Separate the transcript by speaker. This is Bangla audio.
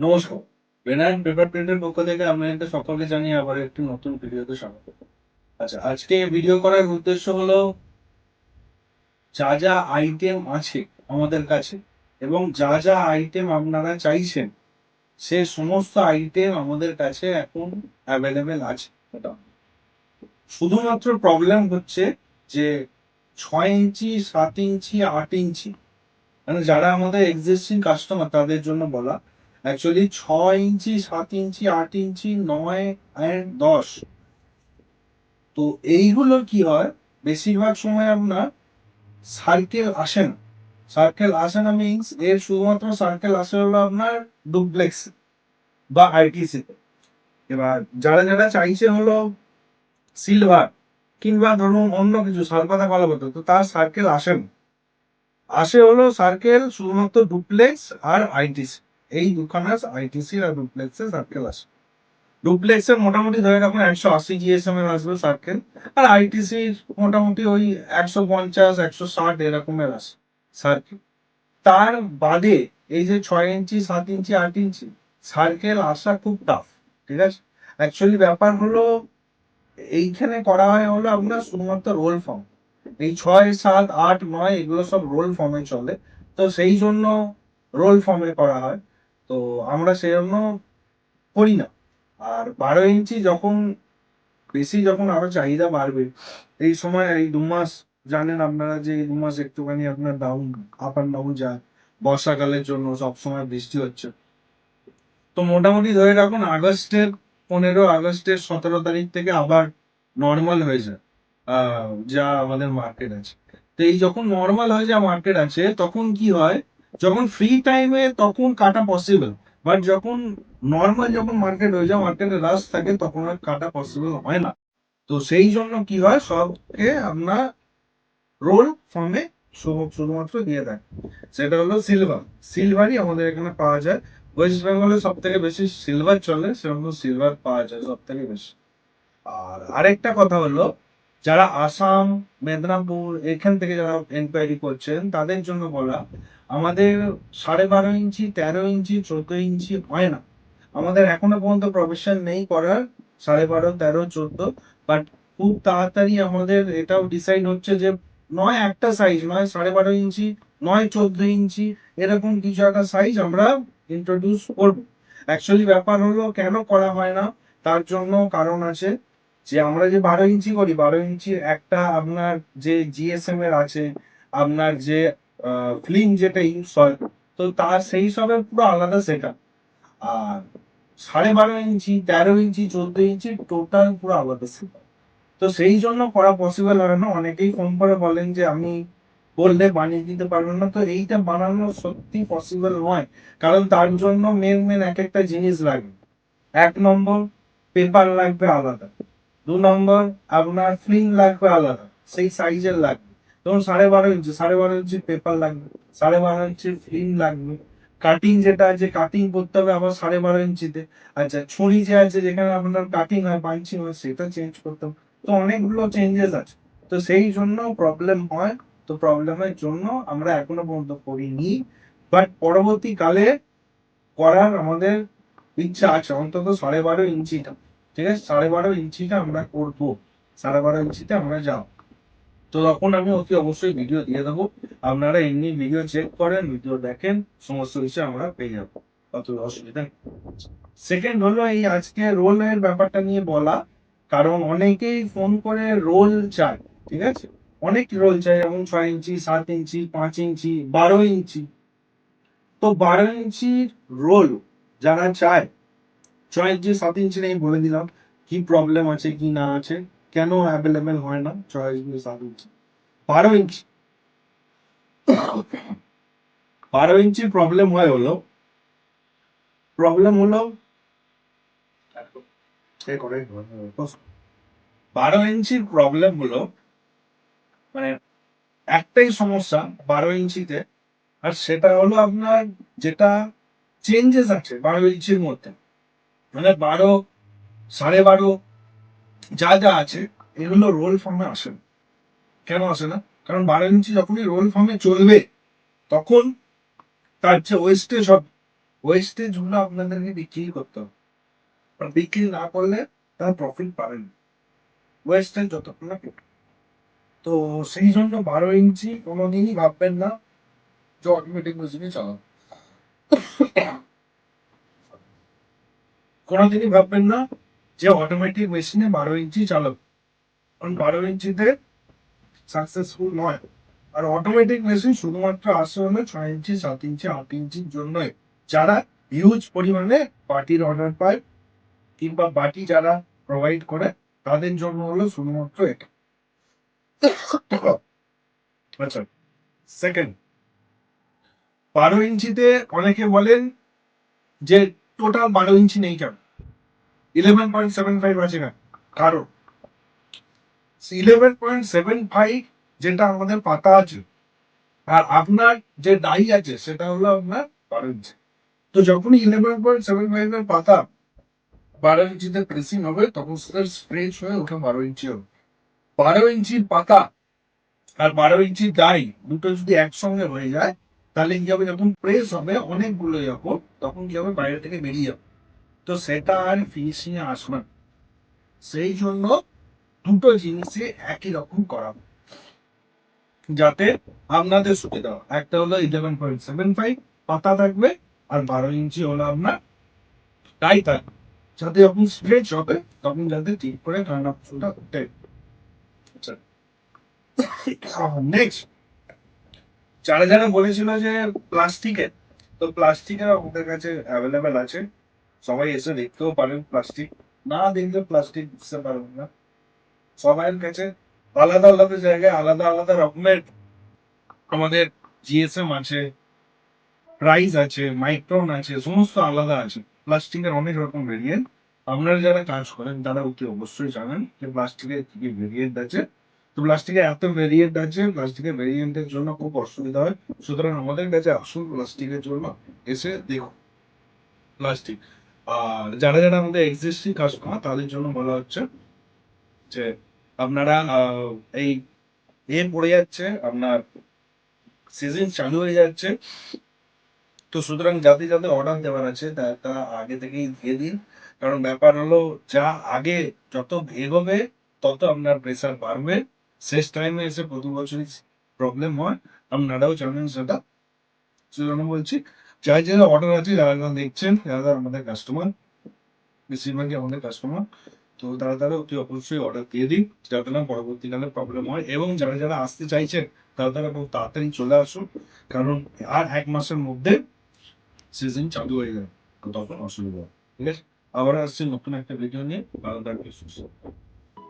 Speaker 1: নমস্কার বেনায়ন পেপার প্রিন্টের পক্ষ থেকে আপনাদের সকলকে জানিয়ে আবার একটি নতুন ভিডিওতে স্বাগত আচ্ছা আজকে ভিডিও করার উদ্দেশ্য হলো, যা যা আইটেম আছে আমাদের কাছে এবং যা যা আইটেম আপনারা চাইছেন, সে সমস্ত আইটেম আমাদের কাছে এখন অ্যাভেলেবেল আছে। শুধুমাত্র প্রবলেম হচ্ছে যে ছয় ইঞ্চি, সাত ইঞ্চি, আট ইঞ্চি মানে যারা আমাদের এক্সিস্টিং কাস্টমার তাদের জন্য বলা অ্যাকচুয়ালি ছয় ইঞ্চি, সাত ইঞ্চি, আট ইঞ্চি, নয় অ্যান্ড দশ। তো এইগুলো কি হয়? বেশিরভাগ সময় আপনার সার্কেল আসে না। সার্কেল আসে না মিনস এর শুধুমাত্র সার্কেল আসে হলো আপনার ডুপ্লেক্স বা আইটিসি এবার যারা যারা চাইছে হলো সিলভার কিংবা ধরুন অন্য কিছু, সালপাতা কলা পাতা তো তার সার্কেল আসে না। আসে হলো সার্কেল শুধুমাত্র ডুপ্লেক্স আর আইটিসি এই দুখানা আইটিসি আর ডুপ্লেক্সের সার্কেল আসে ডুপ্লেক্সের মোটামুটি ধরে রাখুন একশো আশি জিএসএম এর আসবে সার্কেল আর আইটিসির মোটামুটি ওই একশো পঞ্চাশ, একশো ষাট এরকমের আসে সার্কেল তার বাদে এই যে ছয় ইঞ্চি, সাত ইঞ্চি, আট ইঞ্চি সার্কেল আসা খুব টাফ ঠিক আছে? অ্যাকচুয়ালি ব্যাপার হলো, এইখানে করা হয় হলো আপনার শুধুমাত্র রোল ফর্ম এই ছয়, সাত, আট, নয়, এগুলো সব রোল ফর্মে চলে, তো সেই জন্য রোল ফর্মে করা হয়। তো আমরা সেজন্য করি না। আর বারো ইঞ্চি যখন, বেশি যখন আরও চাহিদা বাড়বে, এই সময় এই দু মাস, জানেন আপনারা যে এই দু মাস একটুখানি আপনার ডাউন আপ অ্যান্ড ডাউন যায়। বর্ষাকালের জন্য সবসময় বৃষ্টি হচ্ছে। তো মোটামুটি ধরে রাখুন, আগস্টের পনেরো, আগস্টের সতেরো তারিখ থেকে আবার নর্মাল হয়ে যায়। যা আমাদের মার্কেট আছে। তো এই যখন নর্মাল হয়ে যা মার্কেট আছে, তখন কি হয়? যখন ফ্রি টাইমে তখন কাটা পসিবল বাট যখন নর্মাল যখন মার্কেট হয়ে যায় মার্কেটে রাশ থাকে, তখন আর কাটা পসিবল হয় না। তো সেই জন্য কি হয়, সবকে আমরা রোল ফর্মে শুধুমাত্র দিয়ে দেয়। সেটা হলো সিলভার সিলভারই আমাদের এখানে পাওয়া যায়। ওয়েস্ট বেঙ্গলে সব থেকে বেশি সিলভার চলে, সেরকম সিলভার পাওয়া যায় সব থেকে বেশি। আর আরেকটা কথা হলো, যারা আসাম, মেদিনীপুর, এখান থেকে যারা এনকোয়ারি করছেন, তাদের জন্য বলা আমাদের সাড়ে বারো ইঞ্চি, তেরো ইঞ্চি, চোদ্দ ইঞ্চি হয় না। আমাদের এখনও পর্যন্ত প্রফেশন নেই করার, সাড়ে বারো, তেরো, চোদ্দ বাট খুব তাড়াতাড়ি আমাদের এটাও ডিসাইড হচ্ছে যে নয় একটা সাইজ নয় সাড়ে বারো ইঞ্চি, নয় চোদ্দ ইঞ্চি, এরকম কিছু একটা সাইজ আমরা ইন্ট্রোডিউস করব। অ্যাকচুয়ালি ব্যাপার হলো কেন করা হয় না, তার জন্য কারণ আছে যে আমরা যে বারো ইঞ্চি করি, বারো ইঞ্চির একটা আপনার যে জিএসএম এর আছে, আপনার যে ফিল্ম যেটা ইউজ হয়, তো তার সেই হিসাবে পুরো আলাদা সেটা আর সাড়ে বারো ইঞ্চি, তেরো ইঞ্চি, চোদ্দ ইঞ্চি টোটাল পুরো আলাদা সেটা তো সেই জন্য করা পসিবল হয় না। অনেকেই ফোন করে বলেন যে, আমি বললে বানিয়ে দিতে পারবেন না। তো এইটা বানানো সত্যি পসিবল নয়। কারণ তার জন্য মেন মেন এক একটা জিনিস লাগবে। এক নম্বর পেপার লাগবে আলাদা। দু নম্বর, আপনার ফিল্ম লাগবে আলাদা। সেই সাইজের লাগবে। ধরুন সাড়ে বারো ইঞ্চি, সাড়ে বারো ইঞ্চির পেপার লাগবে, সাড়ে বারো ইঞ্চির ফিল্ম লাগবে। কাটিং যেটা আছে কাটিং করতে হবে আবার সাড়ে বারো ইঞ্চিতে। আচ্ছা ছুরি যে আছে, যেখানে আপনার কাটিং হয় পাঞ্চিং হয়, সেটা চেঞ্জ করতে হবে। তো অনেকগুলো চেঞ্জেস আছে। তো সেই জন্য প্রবলেম হয়। তো প্রবলেমের জন্য আমরা এখনও পর্যন্ত করিনি। বাট পরবর্তীকালে করার আমাদের ইচ্ছা আছে, অন্তত সাড়ে বারো ইঞ্চিটা। ঠিক আছে? সাড়ে বারো ইঞ্চিটা আমরা করব। সাড়ে বারো ইঞ্চিতে আমরা যাও তো তখন আমি অতি অবশ্যই ভিডিও দিয়ে দেবো। আপনারা এমনি ভিডিও চেক করেন ভিডিও দেখেন, সমস্ত কিছু আমরা পেয়ে যাব। অত অসুবিধা সেকেন্ড হলো এই আজকে রোলের ব্যাপারটা নিয়ে বলা। কারণ অনেকেই ফোন করে রোল চায়, ঠিক আছে? অনেক রোল চাই যেমন ছয় ইঞ্চি, সাত ইঞ্চি, পাঁচ ইঞ্চি, বারো ইঞ্চি। তো বারো ইঞ্চির রোল যারা চায়, ছয় ইঞ্চি, সাত ইঞ্চি নেই বলে দিলাম। কি প্রবলেম আছে, কি না আছে? কেন অ্যাভেলেবেল হয় না? সাত বারো ইঞ্চি বারো ইঞ্চির প্রবলেম হয় হলো প্রবলেম হলো বারো ইঞ্চির প্রবলেম হলো মানে একটাই সমস্যা বারো ইঞ্চিতে আর সেটা হলো আপনার যেটা চেঞ্জেস আছে বারো ইঞ্চির মধ্যে। মানে বারো, সাড়ে বারো যা যা আছে, এগুলো রোল ফর্মে আসে কেন আসে না? কারণ বারো ইঞ্চি যখনই রোল ফর্মে চলবে, তখন তার যে ওয়েস্টেজ হবে ওয়েস্টেজগুলো আপনাদেরকে বিক্রি করতে হবে। আর বিক্রি না করলে তার প্রফিট পাবেন ওয়েস্টেজ যতক্ষণ না তো সেই জন্য বারো ইঞ্চি কোনোদিনই ভাববেন না যে অটোমেটিক মেশিনে চালাবো। কোনোদিনই ভাববেন না যে অটোমেটিক মেশিনে বারো ইঞ্চি চালাবো কারণ বারো ইঞ্চিতে সাকসেসফুল নয়। আর অটোমেটিক মেশিন শুধুমাত্র আসে ছয় ইঞ্চি, সাত ইঞ্চি, আট ইঞ্চির জন্যই। যারা হিউজ পরিমাণে বাটির অর্ডার পায় কিংবা বাটি যারা প্রোভাইড করে, তাদের জন্য হলো শুধুমাত্র এটা। আচ্ছা সেকেন্ড বারো ইঞ্চিতে অনেকে বলেন যে টোটাল বারো ইঞ্চি নেই কেন? ইলেভেন পয়েন্ট সেভেন ফাইভ আছে কেন কারণ ইলেভেন পয়েন্ট সেভেন ফাইভ যেটা আমাদের পাতা আছে, আর আপনার যে ডাই আছে, সেটা হলো আপনার বারো ইঞ্চি তো যখনই ইলেভেন পয়েন্ট সেভেন ফাইভ এর পাতা বারো ইঞ্চিতে প্রেসিং হবে, তখন সেটা স্ট্রেচ হয়ে ওঠা বারো ইঞ্চি হবে বারো ইঞ্চির পাতা আর বারো ইঞ্চি ডাই দুটো যদি একসঙ্গে হয়ে যায়, তাহলে কি হবে? যখন প্রেস হবে, অনেকগুলো যখন, তখন কি হবে? বাইরে থেকে বেরিয়ে যাবে। তো সেটা আর ফিনিশিং এ আসবে না। সেই জন্য দুটো জিনিসে একই রকম করা যাতে আপনাদের সুবিধা একটা হলো ইলেভেন পয়েন্ট সেভেন ফাইভ পাতা থাকবে, আর বারো ইঞ্চি হলো আপনার টাই থাকবে। যাতে যখন স্ট্রেচ হবে, তখন যাতে ঠিক করে টার্ন আপ ফুলটা উঠে নেক্সট যারা যারা বলেছিল যে প্লাস্টিকের তো প্লাস্টিকের আমাদের কাছে অ্যাভেলেবেল আছে। সবাই এসে দেখতেও পারেন প্লাস্টিক না দেখলে প্লাস্টিক বুঝতে পারবেন না। সবাইয়ের কাছে আলাদা আলাদা জায়গায় আলাদা আলাদা রকমের আমাদের জিএসএম আছে প্রাইস আছে মাইক্রন আছে, সমস্ত আলাদা আছে। প্লাস্টিকের অনেক রকম ভেরিয়েন্ট আপনারা যারা কাজ করেন, তারা অতি অবশ্যই জানেন যে প্লাস্টিকের কি ভেরিয়েন্ট আছে। তো প্লাস্টিকের এত ভেরিয়েন্ট আছে প্লাস্টিকের ভেরিয়েন্টের জন্য খুব অসুবিধা হয়। সুতরাং আমাদের কাছে আসুন প্লাস্টিকের জন্য এসে দেখুন। প্লাস্টিক যারা যারা আমাদের এক্সিস্টিং কাস্টমার তাদের জন্য বলা হচ্ছে যে আপনারা এই এ পড়ে যাচ্ছে, আপনার সিজন চালু হয়ে যাচ্ছে। তো সুতরাং যাতে যাতে অর্ডার দেওয়ার আছে তারা আগে থেকেই দিয়ে দিন। কারণ ব্যাপার হলো, যা আগে যত এগোবে তত আপনার প্রেসার বাড়বে। শেষ টাইমে এসে প্রতি বছরই প্রবলেম হয়। আপনারাও জানেন সেটা। সেজন্য বলছি যাই যারা অর্ডার আছে যারা যারা দেখছেন যারা আমাদের কাস্টমার বেশিরভাগই আমাদের কাস্টমার তো তারা তারা অতি অবশ্যই অর্ডার দিয়ে দিন, যাতে না পরবর্তীকালে প্রবলেম হয়। এবং যারা যারা আসতে চাইছেন, তারা তারা খুব তাড়াতাড়ি চলে আসুন, কারণ আর এক মাসের মধ্যে সিজন চালু হয়ে যাবে তখন অসুবিধা ঠিক আছে? আবার আসছি নতুন একটা ভিডিও নিয়ে, ভালো থাকবে সুস্থ